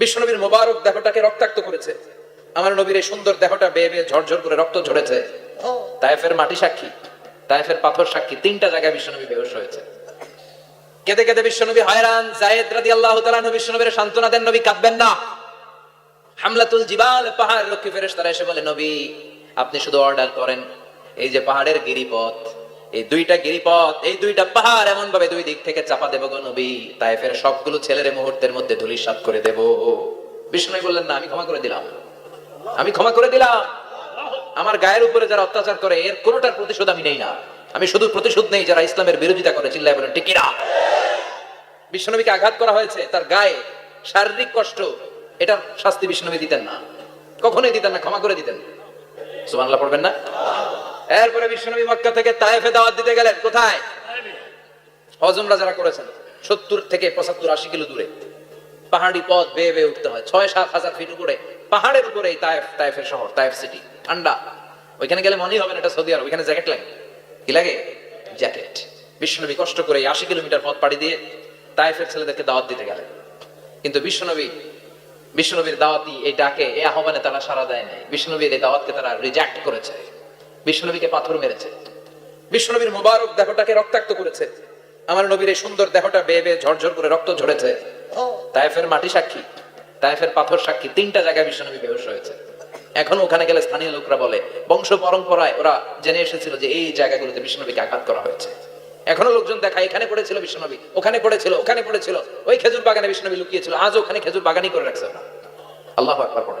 বিশ্বনবীর মোবারক দেহটাকে রক্তাক্ত করেছে। আমার নবীর এই সুন্দর দেহটা বেয়ে বেয়ে ঝরঝর করে রক্ত ঝরেছে। তায়েফের মাটি সাক্ষী, তায়েফের পাথর সাক্ষী, তিনটা জায়গায় বিশ্বনবী বেহস হয়েছে। কেঁদে কেঁদে বিশ্বনবী হয়রান, জায়েদ রাদি আল্লাহ তালানহ বিশ্বনবীর সান্ত্বনা দেন, নবী কাঁদবেন না। হামলাতুল জিবাল পাহাড় লক্ষ্মী ফেরেশতারা এসে বলে, নবী, আপনি শুধু অর্ডার করেন, এই যে পাহাড়ের গিরিপথ এই দুইটা গিরিপথ, এই দুইটা পাহাড় এমন ভাবে দুই দিক থেকে চাপা দেব গো নবী। তাইফের সবগুলো ছেলের মুহূর্তের মধ্যে ধুলিসাৎ করে দেব। বিষ্ণু বললেন, না, আমি ক্ষমা করে দিলাম। আমি ক্ষমা করে দিলাম। আমার গায়ের উপরে যারা অত্যাচার করে, এর কোনোটার প্রতিশোধ আমি নেই না। আমি শুধু প্রতিশোধ নেই যারা ইসলামের বিরোধিতা করে, চিল্লায় বলেন টিকিরা বিশ্বনবীকে আঘাত করা হয়েছে, তার গায়ে শারীরিক কষ্ট, এটার শাস্তি বিষ্ণুনবী দিতেন না। কখনোই দিতেন না, ক্ষমা করে দিতেন। সুবহানাল্লাহ, পড়বেন না? এরপরে বিশ্বনবী মক্কা থেকে তায়েফে দাওয়াত দিতে গেলেন। কোথায়? হজমরা যারা করেছেন, সত্তর থেকে পঁচাত্তর আশি কিলো দূরে। পাহাড়ি পথ বেয়ে বেয়ে উঠতে হয়। ছয়, সাত হাজার ফিট উপরে, পাহাড়ের উপরে এই তায়েফ, তায়েফের শহর, তায়েফ সিটি ঠান্ডা। ওইখানে গেলে মনেই হবে না এটা সৌদি আরব, ওইখানে জ্যাকেট লাগে। কি লাগে? জ্যাকেট। বিশ্বনবী কষ্ট করে আশি কিলোমিটার পথ পাড়ি দিয়ে তায়েফের ছেলেদেরকে দাওয়াত দিতে গেলেন। কিন্তু বিশ্বনবী বিষ্ণুনবীর দাওয়াতি এই ডাকে, এই আহ্বানে তারা সারা দেয় নাই। বিষ্ণুনবীর এই দাওয়াতকে তারা রিজেক্ট করেছে। বিষ্ণুনবীকে পাথর মেরেছে। বিষ্ণুনবীর মোবারক দেহটাকে রক্তাক্ত করেছে। আমার নবীর এই সুন্দর দেহটা বেয়ে বেয়ে ঝরঝর করে রক্ত ঝরেছে। তায়েফের মাটি সাক্ষী, তায়েফের পাথর সাক্ষী, তিনটা জায়গায় বিষ্ণুনবী বেহস হয়েছে। এখন ওখানে গেলে স্থানীয় লোকরা বলে, বংশ পরম্পরায় ওরা জেনে এসেছিল যে এই জায়গাগুলোতে বিষ্ণুনবীকে আঘাত করা হয়েছে। এখনও লোকজন দেখা, এখানে পড়েছিল বিষ্ণুনবী ওখানে পড়েছিল ওখানে পড়েছিল, ওই খেজুর বাগানে বিষ্ণুনবী লুকিয়েছিল আজ ওখানে খেজুর বাগানই করে রাখছে আল্লাহ আকবার পড়ে।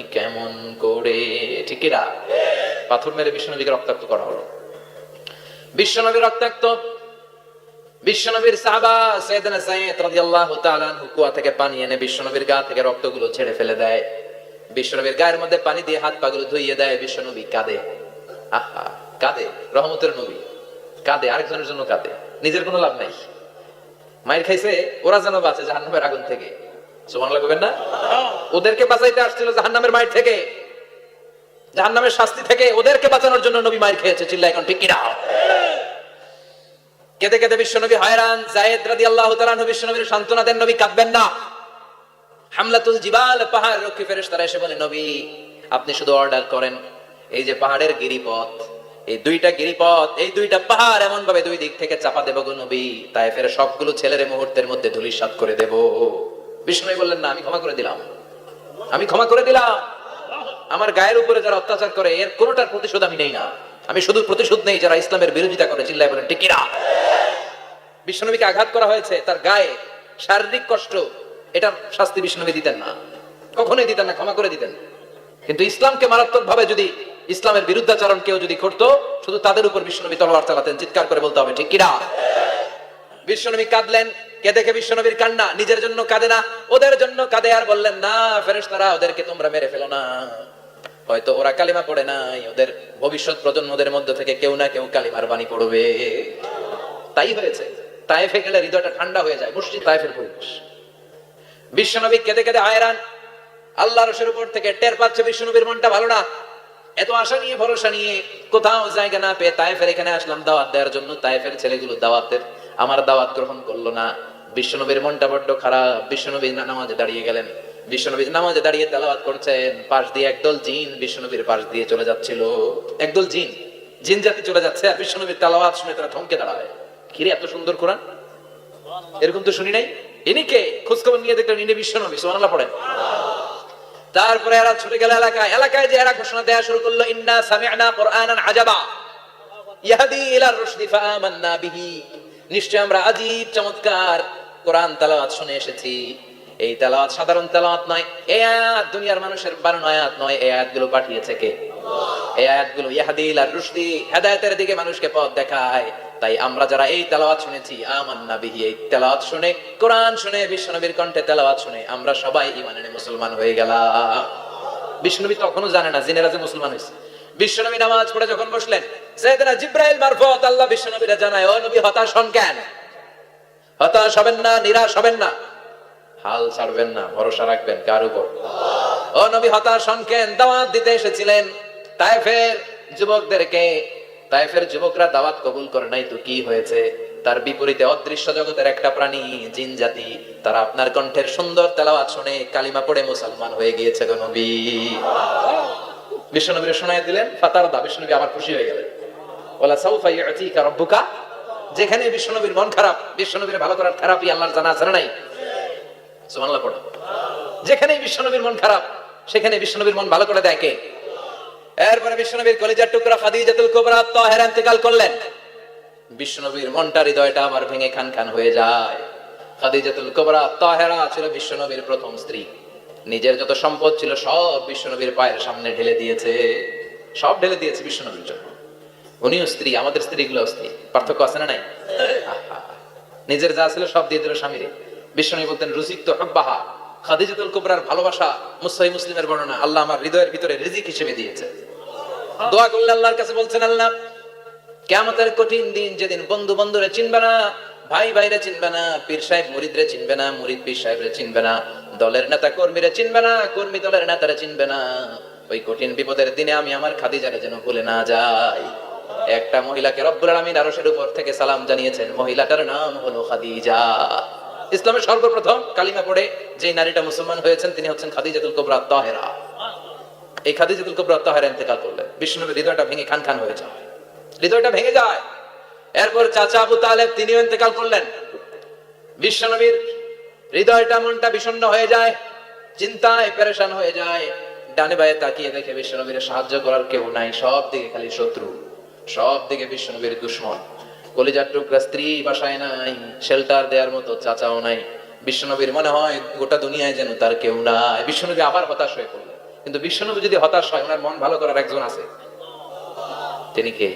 কেমন করে? ঠিকিরা পাথর মেরে বিশ্বনবীকে রক্তাক্ত করা হলো। বিশ্বনবী রক্তাক্ত। বিশ্বনবীর সাহাবা সাইয়েদনা সাইয়েদ রাদিয়াল্লাহু তাআলা কুয়া থেকে পানি এনে বিশ্বনবীর গা থেকে রক্তগুলো ছেড়ে ফেলে দেয়। বিশ্বনবীর গায়ের মধ্যে পানি দিয়ে হাত পাগুলো ধুইয়ে দেয়। বিশ্বনবী কাঁদে। আহা, কাঁদে? রহমতের নবী। কাঁদে, আরেকজনের জন্য কাঁদে। নিজের কোনো লাভ নাই। মায়ের খাইছে, ওরা যেন বাঁচে জাহান্নামের আগুন থেকে। ওদেরকে বাঁচাইতে আসছিল মায়ের থেকে। শাস্তি থেকে ওদেরকে বাঁচানোর জন্য নবী মায়ের খেয়েছে চিল্লা এখন ঠিক কেঁদে কেঁদে রাদি আল্লাহ বিশ্বনবীর সান্ত্বনা দেন, নবী, কাঁদবেন না। হামলাতুল জিবাল পাহাড় রক্ষী ফেরেশতারা এসে বলে, নবী, আপনি শুধু অর্ডার করেন, এই যে পাহাড়ের গিরিপথ, এই দুইটা গিরিপথ, এই দুইটা পাহাড় এমন ভাবে দুই দিক থেকে চাপা দেব গো নবী, তাই ফের সবগুলো ছেলের মুহূর্তের মধ্যে ধুলিসাৎ করে দেব। বিষ্ণু বললেন, না, আমি ক্ষমা করে দিলাম। আমি ক্ষমা করে দিলাম। আমার গায়ের উপরে যারা অত্যাচার করে, এর কোনোটার প্রতিশোধ আমি নেই না। আমি শুধু প্রতিশোধ নেই যারা ইসলামের বিরোধিতা করে। চিল্লায় বলেন টিকিরা বিশ্বনবীকে আঘাত করা হয়েছে, তার গায়ে শারীরিক কষ্ট, এটার শাস্তি বিষ্ণুনবী দিতেন না। কখনোই দিতেন না, ক্ষমা করে দিতেন। কিন্তু ইসলামকে মারাত্মক ভাবে যদি ইসলামের বিরুদ্ধাচরণ কেউ যদি করতো, শুধু তাদের উপর বিষ্ণুনবী তলোয়ার চালাতেন। চিৎকার করে বলতে হবে, ঠিক কিনা বিশ্বনবী কাঁদলেন। কে দেখে বিশ্বনবীর কান্না? নিজের জন্য কাঁদে না, ওদের জন্য কাঁদে। আর বললেন, না, ফেরেশতারা ওদেরকে তোমরা মেরে ফেলো না। হয়তো ওরা কালিমা পড়ে নাই। ওদের ভবিষ্যৎ প্রজন্মদের মধ্যে থেকে কেউ না কেউ কালিমার বাণী পড়বে। তাই হয়েছে। তাইফে গেলে হৃদয়টা ঠান্ডা হয়ে যায়। মসজিদ তাইফের পরিবেশ। বিশ্বনবী কেঁদে কেঁদে আয়রান। আল্লাহ রসের উপর থেকে টের পাচ্ছে বিশ্বনবীর মনটা ভালো না। এত আশা নিয়ে, ভরসা নিয়ে কোথাও জায়গা না পেয়ে তাইফের এখানে আসলাম, দাওয়াত দেওয়ার জন্য। তাইফের ছেলেগুলো দাওয়াতের, আমার দাওয়াত গ্রহণ করল না। বিশ্বনবীর মনটা বড্ড খারাপ। বিশ্বনবী নামাজে দাঁড়িয়ে গেলেন। বিশ্বনবী নামাজে দাঁড়িয়ে তেলাওয়াত করছেন। পাশ দিয়ে একদল জিন বিশ্বনবীর পাশ দিয়ে চলে যাচ্ছিল। একদল জিন। জিন জাতি চলে যাচ্ছে আর বিশ্বনবীর তেলাওয়াত শুনে তারা থমকে দাঁড়ায়। কিরে, এত সুন্দর কোরআন? এরকম তো শুনি নাই? ইনি কে? খোঁজখবর নিয়ে দেখলেন ইনি বিশ্বনবী সুবহানাল্লাহ পড়েন। তারপরে এরা ছুটে গেল এলাকায়। এলাকায় যে এরা ঘোষণা দেওয়া শুরু করল, ইন্না সামি'না কুরআনান আজাবা। ইয়াহদি ইলার রুশদি ফাআমান্না বিহি। নিশ্চয় আমরা আজীব চমৎকার কোরআন তেলাওয়াত শুনে এসেছি। এই তেলাওয়াত সাধারণ তেলাওয়াত নয়, এই আয়াত দুনিয়ার মানুষের বানানো আয়াত নয়, এই আয়াতগুলো পাঠিয়েছে কে? এই আয়াতগুলো ইয়াহদি ইলার রুশদি হেদায়েতের দিকে মানুষকে পথ দেখায়। তাই আমরা যারা এই তেলাওয়াত শুনেছি, আমান্না বিহি, এই তেলাওয়াত শুনে, কোরআন শুনে, বিশ্বনবীর কণ্ঠে তেলাওয়াত শুনে, আমরা সবাই এনে মুসলমান হয়ে গেলাম। বিষ্ণুনবী তখনও জানে না জিনেরা যে মুসলমান হয়েছে। বিশ্বনবী নামাজ পড়ে যখন বসলেন, সাইয়েদনা জিব্রাইল মারফত আল্লাহ বিশ্বনবীরা জানায়, ও নবী, হতাশ হন কেন? হতাশ হবেন না, নিরাশ হবেন না। হাল ছাড়বেন না, ভরসা রাখবেন, কার উপর? ও নবী, হতাশ হন কেন? দাওয়াত দিতে এসেছিলেন। তাইফের যুবকদেরকে, তাইফের যুবকরা দাওয়াত কবুল করে নাই তো কি হয়েছে? তার বিপরীতে অদৃশ্য জগতের একটা প্রাণী, জিন জাতি, তারা আপনার কণ্ঠের সুন্দর তেলাওয়াত শুনে কালিমা পড়ে মুসলমান হয়ে গিয়েছে গো নবী। বিশ্বনবীর শোনায় দিলেন ফাতার দা বিশ্বনবী আবার খুশি হয়ে গেলেন। ওলা সাউফা ইউতিকা রাব্বুকা, যেখানে বিশ্বনবীর মন খারাপ, বিশ্বনবীর ভালো করার থেরাপি আল্লাহর জানা আছে নাই? সুবহানাল্লাহ, পড়ো। যেখানে বিশ্বনবীর মন খারাপ, সেখানে বিশ্বনবীর মন ভালো করে কে? এরপরে বিশ্বনবীর কলিজার টুকরা খাদিজাতুল কুবরা তাহেরা ইন্তেকাল করলেন। বিশ্বনবীর মনটা, হৃদয়টা আবার ভেঙে খান খান হয়ে যায়। খাদিজাতুল কুবরা তাহেরা ছিল বিশ্বনবীর প্রথম স্ত্রী। নিজের যত সম্পদ ছিল, সব বিশ্বনবীর পায়ের সামনে ঢেলে দিয়েছে। সব ঢেলে দিয়েছে বিশ্বনবীর জন্য। উনিও স্ত্রী, আমাদের স্ত্রীগুলো স্ত্রী। পার্থক্য আছে না নাই? নিজের যা ছিল সব দিয়ে দিল স্বামীরে। বিশ্বনবী বলতেন রুজিক তো হব্বাহা। খাদিজাতুল কুবরার ভালোবাসা মুসাই মুসলিমের বর্ণনা আল্লাহ আমার হৃদয়ের ভিতরে রিজিক হিসেবে দিয়েছে। দোয়া করলে আল্লাহর কাছে বলছেন, আল্লাহ কেমতের কঠিন দিন যেদিন বন্ধু বন্ধুরে চিনবে না ভাই ভাইরে চিনবে না, পীর সাহেব মুরিদরে চিনবে না, মুরিদ পীর সাহেবরে চিনবে না, দলের নেতা কর্মীরে চিনবে না, কর্মী দলের নেতারে চিনবে না। ওই কঠিন বিপদের দিনে আমি আমার খাদিজারে যেন ভুলে না যাই। একটা মহিলাকে রব্বুল আলামিন আরশের উপর থেকে সালাম জানিয়েছেন, মহিলাটার নাম হলো খাদিজা। ইসলামের সর্বপ্রথম কালিমা পড়ে যে নারীটা মুসলমান হয়েছেন, তিনি হচ্ছেন খাদিজাতুল কুবরা তাহেরা। এই খাদিজাতুল কুবরা তাহেরা ইন্তেকাল করলেন। বিষ্ণুনবীর হৃদয়টা ভেঙে খান খান হয়ে যায়। হৃদয়টা ভেঙে যায়। এরপর চাচা আবু তালেব তিনিও ইন্তেকাল করলেন। বিশ্বনবীর হৃদয়টা, মনটা বিষণ্ণ হয়ে যায়, চিন্তায় পেরেশান হয়ে যায়। ডানে বায়ে তাকিয়ে দেখে বিশ্বনবীর সাহায্য করার কেউ নাই, সব দিকে খালি শত্রু, সব দিকে বিশ্বনবীর দুশ্মন। কলিজার টুকরা স্ত্রী বাসায় নাই শেল্টার দেওয়ার মতো চাচাও নাই। বিশ্বনবীর মনে হয় গোটা দুনিয়ায় যেন তার কেউ নাই। বিশ্বনবী আবার হতাশ হয়ে পড়লেন। কিন্তু বিশ্বনবী যদি হতাশ হয়, ওনার মন ভালো করার একজন আছে। তিনি কে?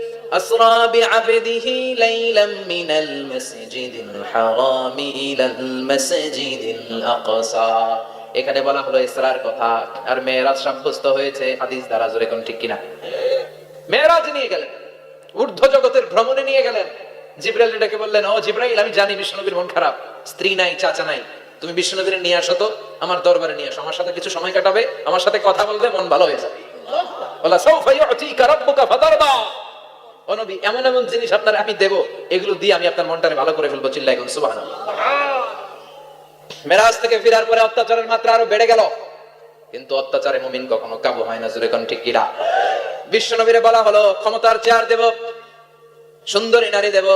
أسرى بعبده ليلا من المسجد الحرام إلى المسجد الأقصى এখানে বলা হলো ইসরার কথা আর মেয়েরাজ সাব্যস্ত হয়েছে হাদিস দ্বারা জোরে কোন ঠিক কিনা মেয়েরাজ নিয়ে গেলেন ঊর্ধ্ব জগতের ভ্রমণে নিয়ে গেলেন জিব্রাইল এটাকে বললেন ও জিব্রাইল আমি জানি বিষ্ণুনবীর মন খারাপ স্ত্রী নাই চাচা নাই তুমি বিষ্ণুনবীর নিয়ে আসো তো আমার দরবারে নিয়ে আসো আমার সাথে কিছু সময় কাটাবে আমার সাথে কথা বলবে মন ভালো হয়ে যাবে বলা সাউফা ইউতিকা রাব্বুকা ফাতারদা ও নবী, এমন এমন জিনিস আপনার আমি এগুলো দিয়ে আমি আপনার ভালো করে ফেলব মেরাজ থেকে পরে অত্যাচারের মাত্রা আরও বেড়ে গেল। কিন্তু অত্যাচারে মুমিন কখনো কাবু হয় না ঠিক কিরা বিশ্বনবীরে বলা হলো, ক্ষমতার চেয়ার দেব, সুন্দরী নারী দেব,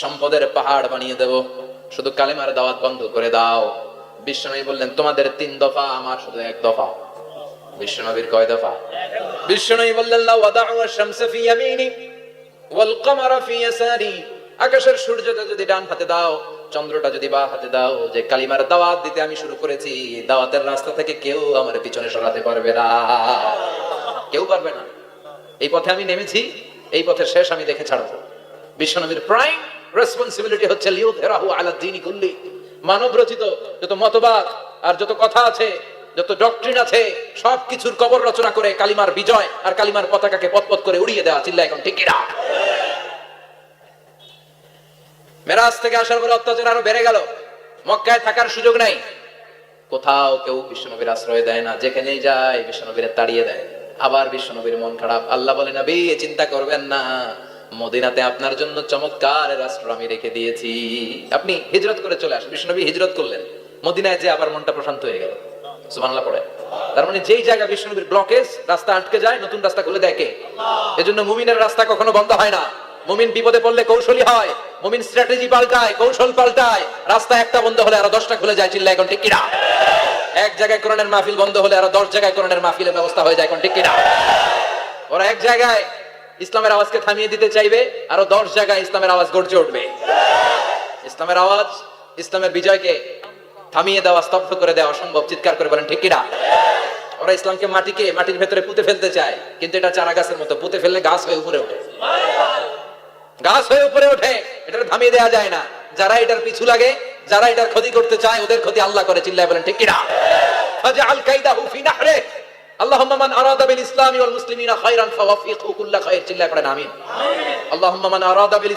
সম্পদের পাহাড় বানিয়ে দেব, শুধু কালেমার দাওয়াত বন্ধ করে দাও। বিশ্বনবী বললেন, তোমাদের তিন দফা, আমার শুধু এক দফা। বিশ্বনবীর কয় দফা? বিশ্বনবী বললেন, লা ওয়াদাউ আশ-শামসা ফি ইয়ামিনি ওয়াল কামারা ফি ইয়াসারি। আকাশের সূর্যটা যদি ডান হাতে দাও, চন্দ্রটা যদি বা হাতে দাও, যে কালিমার দাওয়াত দিতে আমি শুরু করেছি, দাওয়াতের রাস্তা থেকে কেউ আমার পিছনে সরাতে পারবে না। কেউ পারবে না। এই পথে আমি নেমেছি, এই পথের শেষ আমি দেখে ছাড়বো। বিশ্বনবীর প্রাইম রেসপন্সিবিলিটি হচ্ছে, লিউযহিরাহু আলা দ্বীনি কুল্লি। মানব রচিত যত মতবাদ আর যত কথা আছে যত ডক্ট্রিন আছে সব কিছুর কবর রচনা করে কালিমার বিজয় আর কালিমার পতাকাকে পথপথ করে উড়িয়ে দেওয়া চিল্লা এখন ঠিক কিনা? মেরাজ থেকে আসার পরে অত্যাচার আরও বেড়ে গেল। মক্কায় থাকার সুযোগ নাই। কোথাও কেউ বিশ্বনবীর আশ্রয় দেয় না, যেখানেই যায় বিশ্বনবীর তাড়িয়ে দেয়। আবার বিশ্বনবীর মন খারাপ। আল্লাহ বলে না বে চিন্তা করবেন না। মদিনাতে আপনার জন্য চমৎকার রাষ্ট্র আমি রেখে দিয়েছি। আপনি হিজরত করে চলে আসেন। বিষ্ণনবী হিজরত করলেন। মদিনায় যে আবার মনটা প্রশান্ত হয়ে গেল। সুবহানাল্লাহ পড়ে। তার মানে যেই জায়গা বিষ্ণনবীর ব্লকেজ রাস্তা আটকে যায়, নতুন রাস্তা খুলে দেখে এজন্য মুমিনের রাস্তা কখনো বন্ধ হয় না। মুমিন বিপদে পড়লে কৌশলী হয়, মুমিন স্ট্র্যাটেজি পাল্টায়, কৌশল পাল্টায়। রাস্তা একটা বন্ধ হলে আরও দশটা খুলে যায় চিল্লা এখন ঠিক কিনা? এক জায়গায় কোরআনের মাহফিল বন্ধ হলে আরও দশ জায়গায় কোরআনের মাহফিলের ব্যবস্থা হয়ে যায় এখন ঠিক কিনা? ওরা এক জায়গায় ইসলামের আওয়াজকে থামিয়ে দিতে চাইবে, আরও দশ জায়গায় ইসলামের আওয়াজ গর্জে উঠবে। ইসলামের আওয়াজ, ইসলামের বিজয়কে থামিয়ে দেওয়া, স্তব্ধ করে দেওয়া অসম্ভব। চিৎকার করে বলেন, ঠিক কিনা ওরা ইসলামকে মাটিকে, মাটির ভেতরে পুঁতে ফেলতে চায় কিন্তু এটা চারা গাছের মতো। পুঁতে ফেললে গাছ হয়ে উপরে ওঠে। গাছ হয়ে উপরে ওঠে। এটা থামিয়ে দেওয়া যায় না। যারা এটার পিছু লাগে, যারা এটার ক্ষতি করতে চায়, ওদের ক্ষতি আল্লাহ করে, চিল্লায় বলেন, ঠিক কিনা ফাজআল কাইদাহু ফি নাহরে। আল্লাহুম্মা মান আরাদা বিল ইসলামি ওয়াল মুসলিমিনা খায়রান ফাওয়াফিকহু কুল্লা খায়র। চিল্লায় পড়েন, আমিন। আল্লাহুম্মা মান আরাদা বিল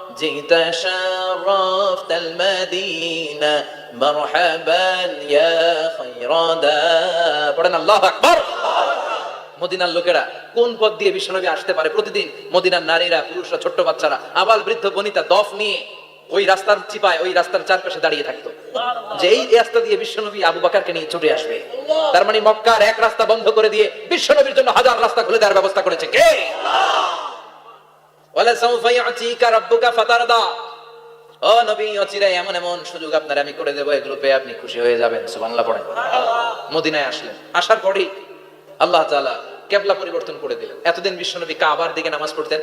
جئت شرفت المدينة مرحبا يا خير داع পড়েন আল্লাহ আকবার মদিনার লোকেরা কোন পথ দিয়ে বিশ্বনবী আসতে পারে প্রতিদিন মদিনার নারীরা পুরুষরা ছোট্ট বাচ্চারা আবাল বৃদ্ধ বনিতা দফ নিয়ে ওই রাস্তার চিপায় ওই রাস্তার চারপাশে দাঁড়িয়ে থাকতো যে এই রাস্তা দিয়ে বিশ্বনবী আবু বাকারকে নিয়ে ছুটে আসবে তার মানে মক্কার এক রাস্তা বন্ধ করে দিয়ে বিশ্বনবীর জন্য হাজার রাস্তা খুলে দেওয়ার ব্যবস্থা করেছে কে এমন সুযোগ আপনার করে আপনি আল্লাহ কেবলা পরিবর্তন করে দিলেন। এতদিন বিশ্বনবী কাবার দিকে নামাজ পড়তেন,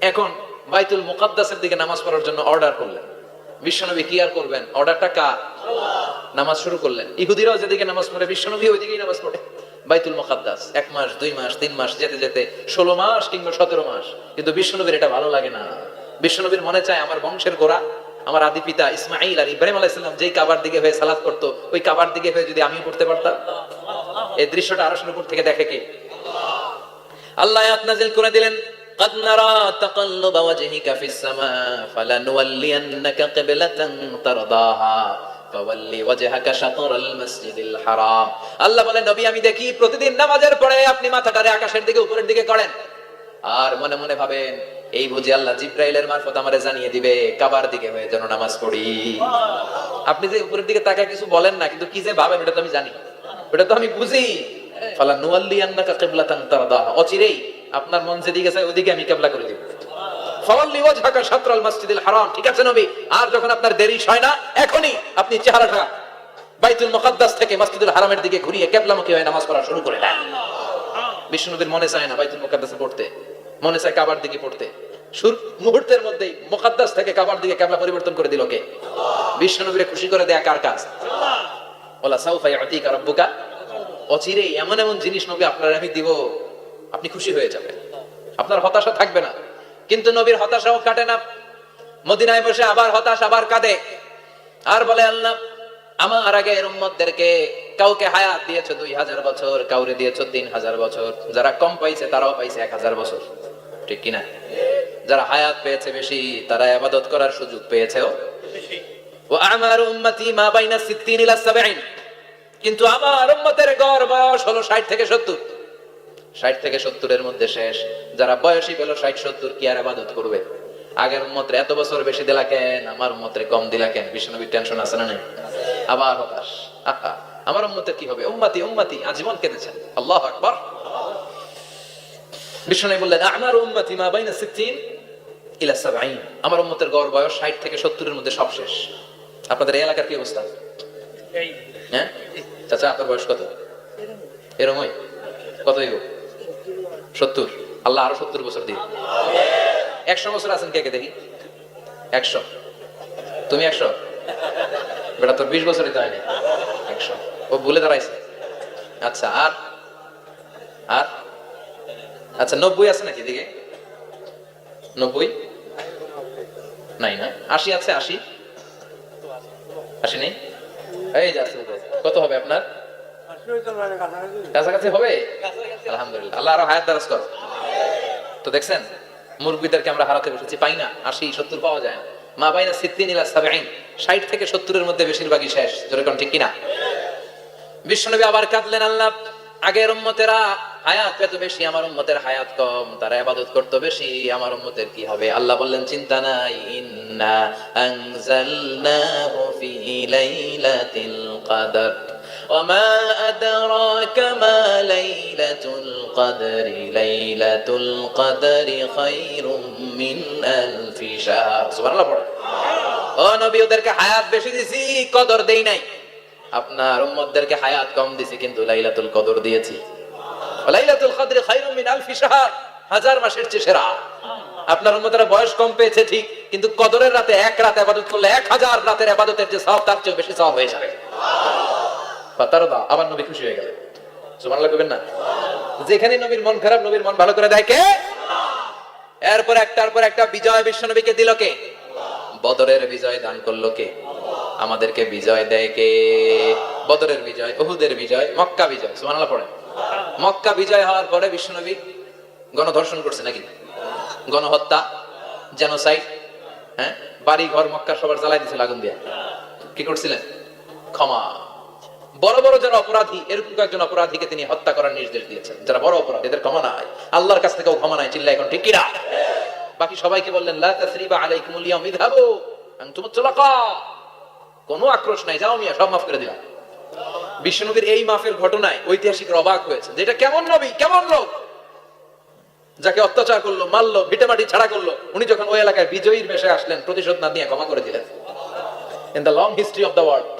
এখন বাইতুল মুকাদ্দাসের দিকে নামাজ পড়ার জন্য অর্ডার করলেন। বিশ্বনবী কি আর করবেন? অর্ডারটা কার? নামাজ শুরু করলেন। ইহুদিরাও যেদিকে নামাজ পড়ে বিশ্বনবী ওইদিকেই নামাজ পড়ে। বাইতুল মুকাদ্দাস এক মাস দুই মাস তিন মাস যেতে যেতে ষোলো মাস কিংবা সতেরো মাস কিন্তু বিশ্বনবীর এটা ভালো লাগে না বিশ্বনবীর মনে চায় আমার বংশের গোড়া আমার আদি পিতা ইসমাইল আর ইব্রাহিম আলাইসাল্লাম যেই কাবার দিকে হয়ে সালাদ করতো ওই কাবার দিকে হয়ে যদি আমিও পড়তে পারতাম এই দৃশ্যটা আরশের উপর থেকে দেখে কে আল্লাহ আয়াত নাজিল করে দিলেন قد نرى تقلب وجهك في السماء فلنولينك قبلة ترضاها আল্লাহ বলে নবী, আমি দেখি প্রতিদিন নামাজের পরে আপনি মাথাটারে আকাশের দিকে, উপরের দিকে করেন। আর মনে মনে ভাবেন, এই বুঝে আল্লাহ জিব্রাইলের মারফত আমারে জানিয়ে দিবে, কাবার দিকে হয়ে যেন নামাজ পড়ি। আপনি যে উপরের দিকে তাকায় কিছু বলেন না, কিন্তু কি যে ভাবেন এটা তো আমি জানি। এটা তো আমি বুঝি। ফালা নুয়াল্লি আন্নাকা কিবলাতান তারদা অচিরেই আপনার মন যেদিকে চায়, ওদিকে আমি কেবলা করে দিব। মুহূর্তের থেকে কাবার দিকে পরিবর্তন করে দিল কে? খুশি করে দেয়া কার কাজ? ওলা এমন এমন জিনিস নবী আপনার আমি দিব, আপনি খুশি হয়ে যাবেন। আপনার হতাশা থাকবে না। কিন্তু নবীর হতাশাও কাটে না। মদিনায় বসে আবার হতাশ, আবার কাঁদে। আর বলে আল্লাহ, আমার আগে এর কাউকে হায়াত দিয়েছ দুই হাজার বছর, কাউরে দিয়েছ তিন হাজার বছর। যারা কম পাইছে, তারাও পাইছে এক হাজার বছর। ঠিক কিনা? যারা হায়াত পেয়েছে বেশি, তারা আবাদত করার সুযোগ পেয়েছেও। ও আমার উম্মতি, মা বাইনা সিদ্দিন ইলা সাবঈন। কিন্তু আমার উম্মতের গড় বয়স হলো ষাট থেকে সত্তর। ষাট থেকে সত্তরের মধ্যে শেষ। যারা বয়সী পেল ষাট সত্তর কি আর আবাদত করবে? আগের উম্মতের এত বছর বেশি দিলা কেন? আমার উম্মতের কম দিলা কেন? বিষ্ণুবীর টেনশন আছে না নাই? আবার হতাশ। আহা আমার উম্মতের কি হবে? উম্মাতি উম্মাতি আজীবন কেঁদেছেন। আল্লাহ আকবার। বিষ্ণু বললেন আমার উম্মতি মা বাইনা সিদ্দিন ইলা সাবঈন। আমার উম্মতের গড় বয়স ষাট থেকে সত্তরের মধ্যে সব শেষ। আপনাদের এই এলাকার কি অবস্থা? হ্যাঁ? চাচা আপনার বয়স কত? এরমই। কত এগো সত্তর। আল্লাহ আরও সত্তর বছর দিন। একশো বছর আছেন কে কে দেখি? একশো। তুমি একশো? বেটা, তোর বিশ বছরই তো হয়নি। একশো। ও ভুলে দাঁড়াইছে। আচ্ছা আর? আর? আচ্ছা নব্বই আছে নাকি দিকে নব্বই? নাই না? আশি আছে, আশি? আশি নেই? এই যাচ্ছে কত হবে আপনার? কাছাকাছি হবে? আলহামদুলিল্লাহ। আল্লাহ আরও হায়াত দারাজ কর। তো দেখছেন মুরগিদেরকে আমরা হারাতে বসেছি, পাই না, আশি, সত্তর পাওয়া যায় না। মা ইলা সাবেইন ষাট থেকে সত্তরের মধ্যে বেশিরভাগই শেষ যেরকম ঠিক কিনা? আবার কাঁদলেন, আল্লাহ, আগের উম্মতেরা হায়াত পেত বেশি, আমার উম্মতের হায়াত কম, তারা বেশি, আমার উম্মতের কি হবে? আল্লাহ বললেন, চিন্তা নাই, ইন্না আনজালনাহু ফি লাইলাতিল কদর। وما أدراك ما ليلة القدر ليلة القدر خير من ألف شهر سبحان الله পড়ে ও নবী ওদেরকে হায়াত বেশি দিছি কদর দেই নাই আপনার উম্মতদেরকে হায়াত কম দিছি কিন্তু লাইলাতুল কদর দিয়েছি লাইলাতুল কদর খায়রুম মিন আলফি শাহর হাজার মাসের চেয়ে সেরা আপনার উম্মতেরা বয়স কম পেয়েছে ঠিক কিন্তু কদরের রাতে এক রাত ইবাদত করলে এক হাজার রাতের ইবাদতের যে সওয়াব তার চেয়ে বেশি সওয়াব হয়ে যাবে আবার নবী খুশি হয়ে গেলেন। সুবহানাল্লাহ না? যেখানে নবীর মন খারাপ, নবীর মন ভালো করে দেয় কে? এরপর একটার পর একটা বিজয় বিশ্ব নবীকে দিল কে? বদরের বিজয় দান করল কে? আমাদেরকে বিজয় দেয় কে? বদরের বিজয় ওহুদের বিজয়, মক্কা বিজয়। সুবহানাল্লাহ পড়ে মক্কা বিজয় হওয়ার পরে বিশ্বনবী গণধর্ষণ করছে নাকি? গণহত্যা জেনোসাইড হ্যাঁ? বাড়ি ঘর মক্কা সবার জ্বালাই দিছিল আগুন দিয়ে। কি করছিলেন? ক্ষমা। বড় বড় যারা অপরাধী এরকম কয়েকজন অপরাধীকে তিনি হত্যা করার নির্দেশ দিয়েছেন। যারা বড় অপরাধ এদের ক্ষমা নাই। আল্লাহর কাছ থেকেও ক্ষমা নাই চিল্লা এখন ঠিক কিনা? বাকি সবাইকে বললেন লা কোনো আক্রোশ নাই যাও মিয়া সব মাফ করে দিলাম। বিশ্বনবীর এই মাফের ঘটনায় ঐতিহাসিক অবাক হয়েছে যেটা কেমন নবী কেমন লোক? যাকে অত্যাচার করল মারলো ভিটেমাটি ছাড়া করল উনি যখন ওই এলাকায় বিজয়ীর বেশে আসলেন প্রতিশোধ না দিয়ে ক্ষমা করে দিলেন। In the long history of the world,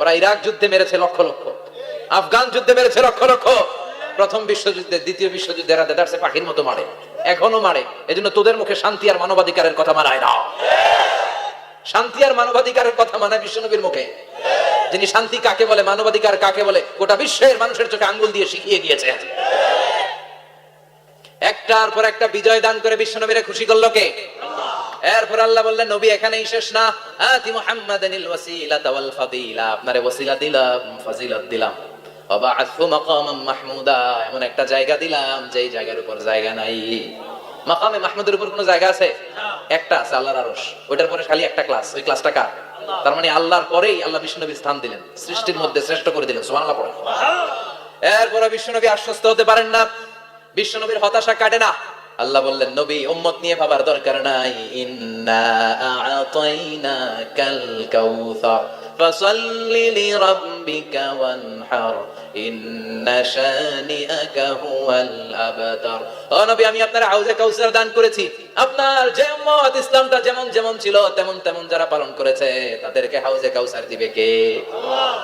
ওরা ইরাক যুদ্ধে মেরেছে লক্ষ লক্ষ। আফগান যুদ্ধে মেরেছে লক্ষ লক্ষ। প্রথম বিশ্বযুদ্ধে, দ্বিতীয় বিশ্বযুদ্ধে এরা দেদারসে পাখির মতো মারে। এখনও মারে। এজন্য তোদের মুখে শান্তি আর মানবাধিকারের কথা মানায় না। শান্তি আর মানবাধিকারের কথা মানায় বিশ্বনবীর মুখে। যিনি শান্তি কাকে বলে, মানবাধিকার কাকে বলে, গোটা বিশ্বের মানুষের চোখে আঙ্গুল দিয়ে শিখিয়ে গিয়েছেন একটার পর একটা বিজয় দান করে বিশ্বনবীরে খুশি করল কে? এরপর আল্লাহ বললেন নবী এখানেই শেষ না। আতি মুহাম্মাদানিল ওয়াসিলাতা ওয়াল ফাদিলা। আপনারে ওয়াসিলা দিলাম ফাজিলত দিলাম। ওয়াবাআথু মাকামাম মাহমুদা। এমন একটা জায়গা দিলাম যেই জায়গার উপর জায়গা নাই। মাকামে মাহমুদের উপর কোনো জায়গা আছে? একটা আছে আল্লাহর আরশ। ওইটার পরে খালি একটা ক্লাস। ওই ক্লাসটা কার? তার মানে আল্লাহর পরেই আল্লাহ বিষ্ণুনবীর স্থান দিলেন। সৃষ্টির মধ্যে শ্রেষ্ঠ করে দিলেন সুবহানাল্লাহ পড়ে এরপরে বিশ্বনবী আশ্বস্ত হতে পারেন না। বিশ্বনবীর হতাশা কাটে না। আল্লাহ বললেন নবী উম্মত নিয়ে ভাবার দরকার নাই। ইন্না আ'তাইনাকাল কাউসার। ফাসাল্লি লিরাব্বিকা ওয়ানহার। ইন্না শানিআকা হুয়াল আবতার। ও নবী আমি আপনার হাউজে কাউসার দান করেছি। আপনার যে উম্মত ইসলামটা যেমন যেমন ছিল তেমন তেমন যারা পালন করেছে তাদেরকে হাউজে কাউসার দিবে কে?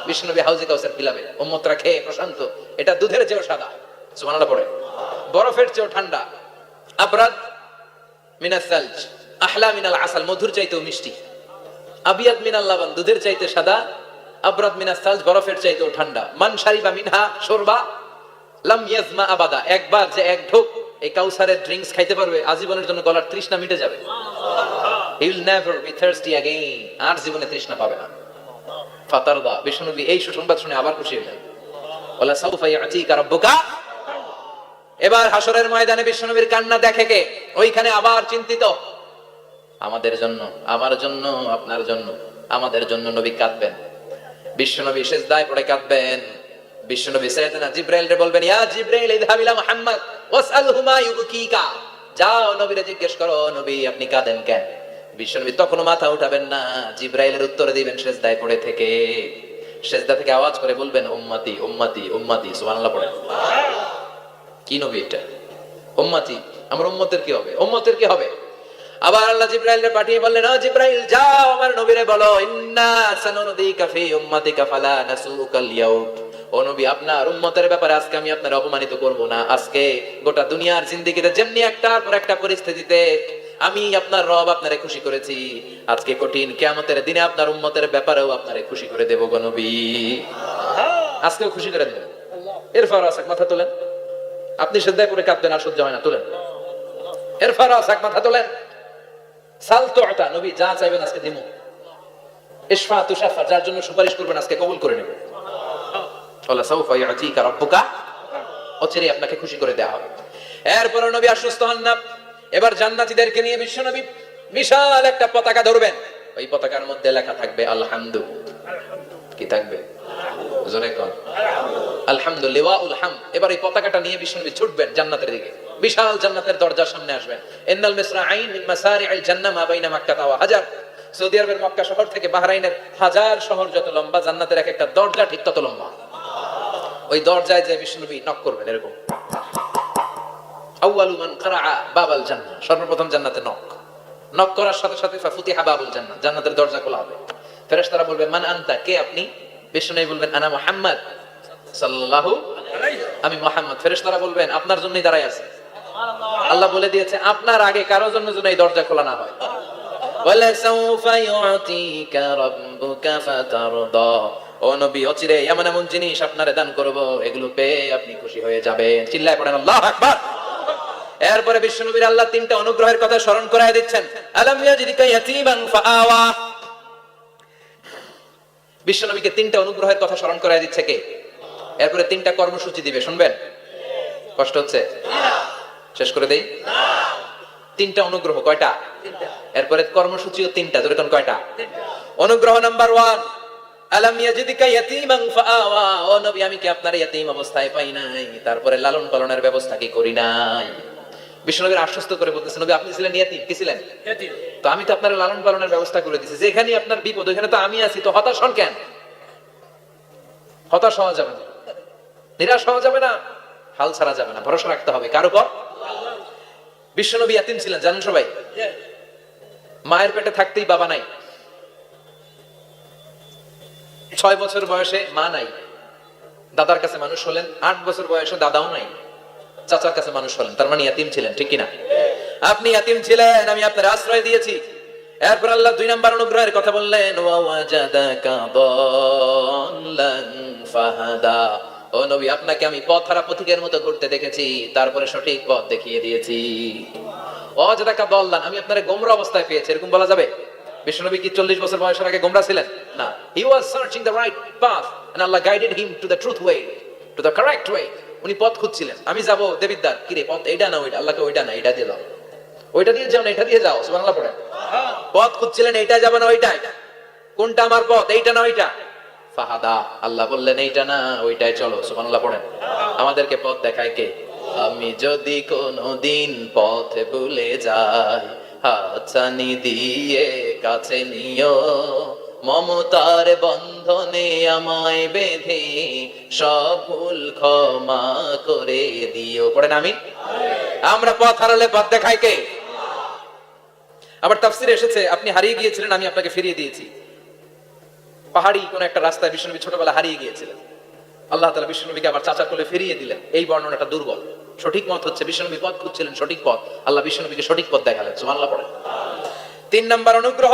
বিষ্ণুনবী হাউজে কাউসার পিলাবে উম্মতরা খেয়ে প্রশান্ত। এটা দুধের চেয়েও সাদা। সুবহানাল্লাহ পড়ে। বরফের চেয়েও ঠান্ডা। আবরাদ মিনাস সালজ আহলা মিনাল আসাল মধুর চাইতেও মিষ্টি আবিয়াদ মিনাল লাবান দুধের চাইতে সাদা আবরাদ মিনাস সালজ বরফের চাইতেও ঠান্ডা মান শারিবা মিনহা শোরবা লাম ইয়াজমা আবাদা একবার যে এক ঢোক এই কাউসারের ড্রিঙ্কস খাইতে পারবে আজীবনের জন্য গলার তৃষ্ণা মিটে যাবে he will never be thirsty again আর জীবনে তৃষ্ণা পাবে না ফাতারদা বিষ্ণুনবী এই সুসংবাদ শুনে আবার খুশি হলেন ওয়ালা সাউফা ইয়াতিকা রাব্বুকা এবার হাসরের ময়দানে বিশ্বনবীর কান্না দেখে কে? ওইখানে আবার চিন্তিত। আমাদের জন্য, আমার জন্য, আপনার জন্য, আমাদের জন্য নবী কাঁদবেন। বিশ্বনবী সেজদায় পড়ে কাঁদবেন। বিশ্বনবী জিব্রাইল রে বলবেন, ইয়া জিব্রাইল যাও নবীরে জিজ্ঞেস করো, নবী, আপনি কাঁদেন কেন? বিশ্বনবী তখনও মাথা উঠাবেন না। জিব্রাইলের উত্তর দিবেন সেজদায় পড়ে থেকে। সেজদা থেকে আওয়াজ করে বলবেন, উম্মতি উম্মতি উম্মতি। সুবহানাল্লাহ পড়েন। কি নবী এটা? উম্মতি, আমার উম্মতের কি হবে? উম্মতের কি হবে? আবার আল্লাহ জিব্রাইলকে পাঠিয়ে বললেন, ও জিব্রাইল, যাও আমার নবীরে বলো, ইন্না সানুদিকা ফি উম্মাতিকা ফালা নাসুকাল ইয়াউম ও নবী, আপনার উম্মতের ব্যাপারে আজকে আমি আপনার অপমানিত করব না। আজকে গোটা দুনিয়ার জিন্দেগিতে যেমনি একটার পর একটা পরিস্থিতিতে আমি আপনার রব আপনারে খুশি করেছি, আজকে কঠিন কিয়ামতের দিনে আপনার উম্মতের ব্যাপারেও আপনারে খুশি করে দেব গো নবী। আজকেও খুশি করে দেবেন এরপর আসাক মাথা তোলেন। আপনি শ্রদ্ধায় করে কাঁদবেন আর সহ্য হয় না, তোলেন। এরপর আসাক মাথা তোলেন। সাল তো নবী যা চাইবেন আজকে দিমু। ইশফা যার জন্য সুপারিশ করবেন আজকে কবুল করে নেবেন। ওলা সাউফা ইয়াতিকা রাব্বুকা অচিরে আপনাকে খুশি করে দেওয়া হবে। এরপর নবী আশ্বস্ত হন না। এবার জান্নাতীদেরকে নিয়ে বিশ্ব নবী বিশাল একটা পতাকা ধরবেন। ওই পতাকার মধ্যে লেখা থাকবে, আলহামদু। কি থাকবে? আলহামদুলিল্লাহ হাম। এবার এই পতাকাটা নিয়ে ছুটবেন জান্নাতের দিকে। বিশাল জান্নাতের দরজার সামনে আসবেন। ইন্নাল মিসরাঈন মিন মাসারি'আল জান্নাহ মা বাইনা মাক্কা হাজার। সৌদি আরবের মক্কা শহর থেকে বাহরাইনের হাজার শহর যত লম্বা, জান্নাতের এক একটা দরজা ঠিক তত লম্বা। ওই দরজায় যে নক করবেন, এরকম। আউয়ালু মান বাবাল সর্বপ্রথম জান্নাতে নক নক করার সাথে সাথে ফাফুতিহা বাবুল জান্নাহ, জান্নাতের দরজা খোলা হবে। ফেরেশতারা বলবে, মান আনতা? কে আপনি? বিষ্ণু বলবেন, আনা মোহাম্মদ সাল্লাহু আমি মোহাম্মদ। ফেরেশতারা বলবেন, আপনার জন্যই দাঁড়াই আছে। আল্লাহ বলে দিয়েছে, আপনার আগে কারও জন্য জন্য এই দরজা খোলা না হয়। ও নবী, অচিরে এমন এমন জিনিস আপনারে দান করব, এগুলো পেয়ে আপনি খুশি হয়ে যাবেন। চিল্লায় পড়েন, আল্লাহ আকবার! এরপরে আল্লাহ তিনটা অনুগ্রহের কথা স্মরণ করায় দিচ্ছেন আলামিয়া যদি ফাআওয়া? বিশ্বনবীকে তিনটা অনুগ্রহের কথা স্মরণ করায় দিচ্ছে কে? এরপরে তিনটা কর্মসূচি দিবে, শুনবেন? কষ্ট হচ্ছে? শেষ করে দেই? তিনটা অনুগ্রহ, কয়টা? এরপরে কর্মসূচিও তিনটা ধরে কয়টা? অনুগ্রহ নাম্বার ওয়ান, আলাম ইয়াজিদিকা ইয়াতীমান ফাআওয়া, ও নবী, আমি কি আপনার ইয়াতীম অবস্থায় পাই নাই? তারপরে লালন পালনের ব্যবস্থা কি করি নাই? বিষ্ণুনবীর আশ্বস্ত করে বলতেছেন নবী আপনি ছিলেন ইয়াতীম কি ছিলেন? তো আমি তো আপনার লালন পালনের ব্যবস্থা করে দিয়েছি যেখানে আপনার বিপদ তো আমি আছি তো হতাশ হন কেন? হতাশ হওয়া যাবে না। নিরাশ হওয়া যাবে না হাল ছাড়া যাবে না ভরসা রাখতে হবে। কারও পর বিশ্বনবী ইয়াতিম ছিলেন জানেন সবাই? মায়ের পেটে থাকতেই বাবা নাই। ছয় বছর বয়সে মা নাই। দাদার কাছে মানুষ হলেন আট বছর বয়সে দাদাও নাই। চাচার কাছে মানুষ হলেন, তার মানে ইয়াতিম ছিলেন, ঠিক কিনা? আপনি ইয়াতিম ছিলেন, আমি আপনার আশ্রয় দিয়েছি। এরপর আল্লাহ দুই নম্বর অনুগ্রহের কথা বললেন ও নবী, আপনাকে আমি পথ হারা পথিকের মতো ঘুরতে দেখেছি, তারপরে সঠিক পথ দেখিয়ে দিয়েছি। অজাদাকা দল্লান, আমি আপনার গোমরা অবস্থায় পেয়েছি, এরকম বলা যাবে? বিশ্বনবী কি চল্লিশ বছর বয়সের আগে গোমরা ছিলেন? না। He was searching the right path Allah guided him to the truth way to the correct way উনি পথ খুঁজছিলেন। আমি যাব দেবিদ্দার কিরে, পথ এইটা না ওইটা? আল্লাহকে ওইটা না এটা দিয়ে দাও ওইটা দিয়ে যাও না এটা দিয়ে যাও, সুবহানাল্লাহ পড়ে। পথ খুঁজছিলেন, এইটা যাবে না, ওইটাই। কোনটা আমার পথ, এইটা না, ওইটা? ফাহাদা, আল্লাহ বললেন, এইটা না, ওইটাই, চলো পড়েন আমাদেরকে পথ দেখায় কে? আমি যদি কোনো দিন পথ ভুলে যাই, হাতছানি দিয়ে কাছে নিও। মমতার বন্ধনে আমায় বেঁধে সব ভুল ক্ষমা করে দিও। পড়েন আমি? আমরা পথ হারালে পথ দেখায় কে? আবার তাফসিরে এসেছে, আপনি হারিয়ে গিয়েছিলেন, আমি আপনাকে ফিরিয়ে দিয়েছি। পাহাড়ি কোন একটা রাস্তায় বিষ্ণুনবী ছোটবেলা হারিয়ে গিয়েছিলেন। আল্লাহ তালা বিষ্ণুনবীকে আবার চাচা কোলে ফিরিয়ে দিলেন। এই বর্ণনাটা দুর্বল। সঠিক মত হচ্ছে, বিষ্ণুনবী পথ খুঁজছিলেন সঠিক পথ। আল্লাহ বিষ্ণুনবীকে সঠিক পথ দেখালেন। সুবহানাল্লাহ পড়ে তিন নম্বর অনুগ্রহ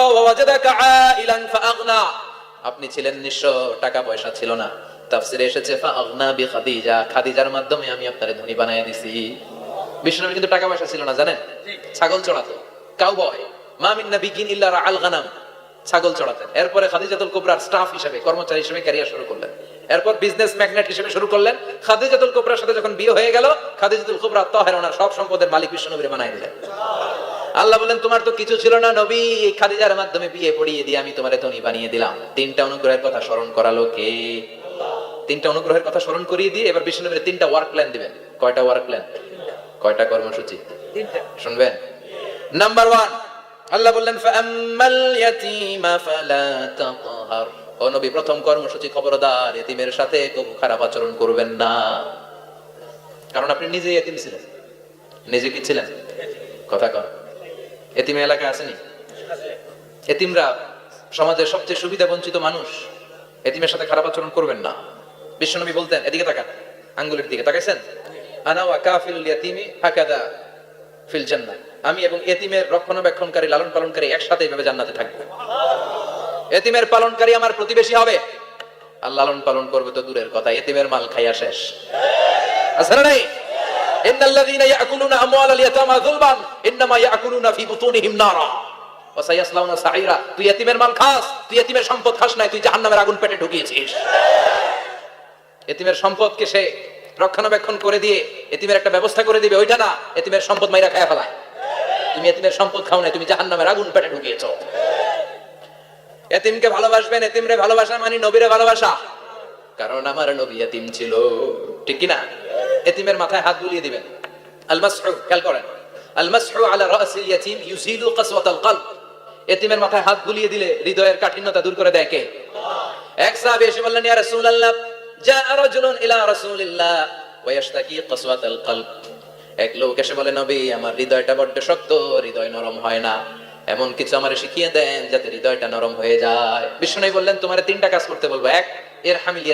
আপনি ছিলেন নিঃস্ব টাকা পয়সা ছিল না। তাফসিরে এসেছে খাদিজা খাদিজার মাধ্যমে আমি আপনারে ধনী বানায় দিছি। বিষ্ণুনবী কিন্তু টাকা পয়সা ছিল না জানেন? ছাগল চড়াতো। কাউবয় মা মিন নাবিয়িন ইল্লা রাআল গানাম। ছাগল চড়াতেন। এরপরে খাদিজাতুল কুবরার স্টাফ হিসেবে কর্মচারী হিসেবে ক্যারিয়ার শুরু করলেন। এরপর বিজনেস ম্যাগনেট হিসেবে শুরু করলেন। খাদিজাতুল কুবরার সাথে যখন বিয়ে হয়ে গেল খাদিজাতুল কুবরা তহের ওনার সব সম্পদের মালিক বিষ্ণুনবীরে বানাই দিলেন। আল্লাহ বলেন তোমার তো কিছু ছিল না নবী এই খাদিজার মাধ্যমে বিয়ে পড়িয়ে দিয়ে আমি তোমারে ধনী বানিয়ে দিলাম। তিনটা অনুগ্রহের কথা স্মরণ করালো কে? তিনটা অনুগ্রহের কথা স্মরণ করিয়ে দিয়ে এবার বিষ্ণুনবীর তিনটা ওয়ার্ক প্ল্যান দিবেন। কয়টা ওয়ার্ক প্ল্যান কয়টা কর্মসূচি? শুনবেন? নাম্বার ওয়ান আল্লাহ বললেন ফাআম্মাল ইয়াতীমা ফালা তাকহার ও নবী, প্রথম কর্মসূচি খবরদার, এতিমের সাথে কবু খারাপ আচরণ করবেন না। কারণ আপনি নিজেই এতিম ছিলেন। নিজে কি ছিলেন? কথা কর এতিমে এলাকা আসেনি? এতিমরা সমাজের সবচেয়ে সুবিধা বঞ্চিত মানুষ। এতিমের সাথে খারাপ আচরণ করবেন না। বিশ্বনবী বলতেন, এদিকে তাকান, আঙ্গুলের দিকে তাকাইছেন? আনা ওয়া কাফিল ইয়াতিমি হাকাদা ফিল জান্নাহ। আমি এবং এতিমের রক্ষণাবেক্ষণকারী লালন পালনকারী একসাথে এইভাবে জান্নাতে থাকব। এতিমের পালনকারী আমার প্রতিবেশী হবে। আর লালন পালন করবে তো দূরের কথা, এতিমের মাল খাইয়া শেষ। আছে না নাই? রক্ষণাবেক্ষণ করে দিয়ে, এতিমের একটা ব্যবস্থা করে দিবে, ওইটা না, এতিমের সম্পদ মাইরা খায়া ফেলায়। তুমি এতিমের সম্পদ খাও না তুমি জাহান্নামের আগুন পেটে ঢুকিয়েছো। এতিমকে ভালোবাসবেন, এতিমরে ভালোবাসা মানে নবীরে ভালোবাসা। কারণ আমার নবী এতিম ছিল। ঠিক কি না এতিমের মাথায় হাত বুলিয়ে দিবেন। আলমাসহু, খেয়াল করেন। আলা ইয়াতিম কাসওয়াতাল কলব এতিমের মাথায় হাত বুলিয়ে দিলে হৃদয়ের কাঠিন্যতা দূর করে দেয় কে? এক সাহাবী এসে বললেন, ইয়া রাসূলুল্লাহ রাজুলুন ইলা রাসূলিল্লাহ ওয়া কাসওয়াতাল কলব এক লোক এসে বলে, নবী, আমার হৃদয়টা বড্ড শক্ত, হৃদয় নরম হয় না। এমন কিছু আমারে শিখিয়ে দেন যাতে হৃদয়টা নরম হয়ে যায়। বিষ্ণু বললেন, তোমার তিনটা কাজ করতে বলব। এক এর হামিল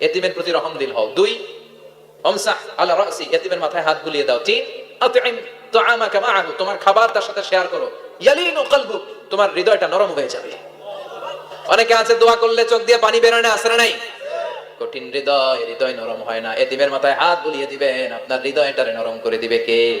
এতিমের প্রতি রহম দিল হও। দুই এতিমের মাথায় হাত বুলিয়ে দাও। তিন আতইম তুআমাকা তোমার খাবার তার সাথে শেয়ার করো। ইয়ালিনু কলবু, তোমার হৃদয়টা নরম হয়ে যাবে। অনেকে আছে, দোয়া করলে চোখ দিয়ে পানি বেরোয় না, আসরে নাই? কঠিন হৃদয় হৃদয় নরম হয় না। এতিমের মাথায় হাত বুলিয়ে দিবেন, আপনার হৃদয়টারে নরম করে দিবে কে?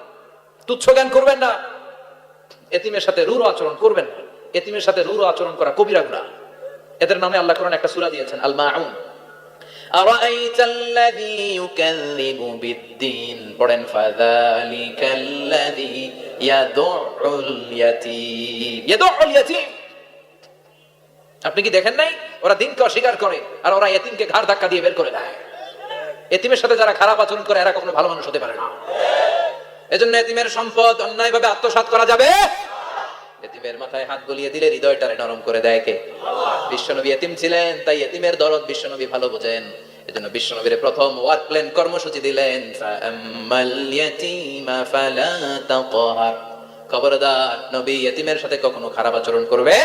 তুচ্ছ জ্ঞান করবেন না এতিমের সাথে রুর আচরণ করবেন না এতিমের সাথে রুর আচরণ করা কবিরা গুনাহ এদের নামে আল্লাহ কোরআন একটা সূরা দিয়েছেন আল মাউন أرأيت الذي يكذب بالدين পড়েন فذلك الذي يدع اليتيم يدع اليتيم আপনি কি দেখেন নাই ওরা দিনকে অস্বীকার করে আর ওরা এতিমকে ঘাড় ধাক্কা দিয়ে বের করে দেয় এতিমের সাথে যারা খারাপ আচরণ করে এরা কখনো ভালো মানুষ হতে পারে না এজন্য এতিমের সম্পদ অন্যায়ভাবে আত্মসাৎ করা যাবে। এতিমের মাথায় হাত গলিয়ে দিলে হৃদয়টারে নরম করে দেয় কে? বিশ্বনবী এতিম ছিলেন, তাই এতিমের দরদ বিশ্বনবী ভালো বোঝেন। এজন্য বিশ্বনবীর প্রথম ওয়ার্ক প্ল্যান কর্মসূচি দিলেন। খবরদার নবী এতিমের সাথে কখনো খারাপ আচরণ করবে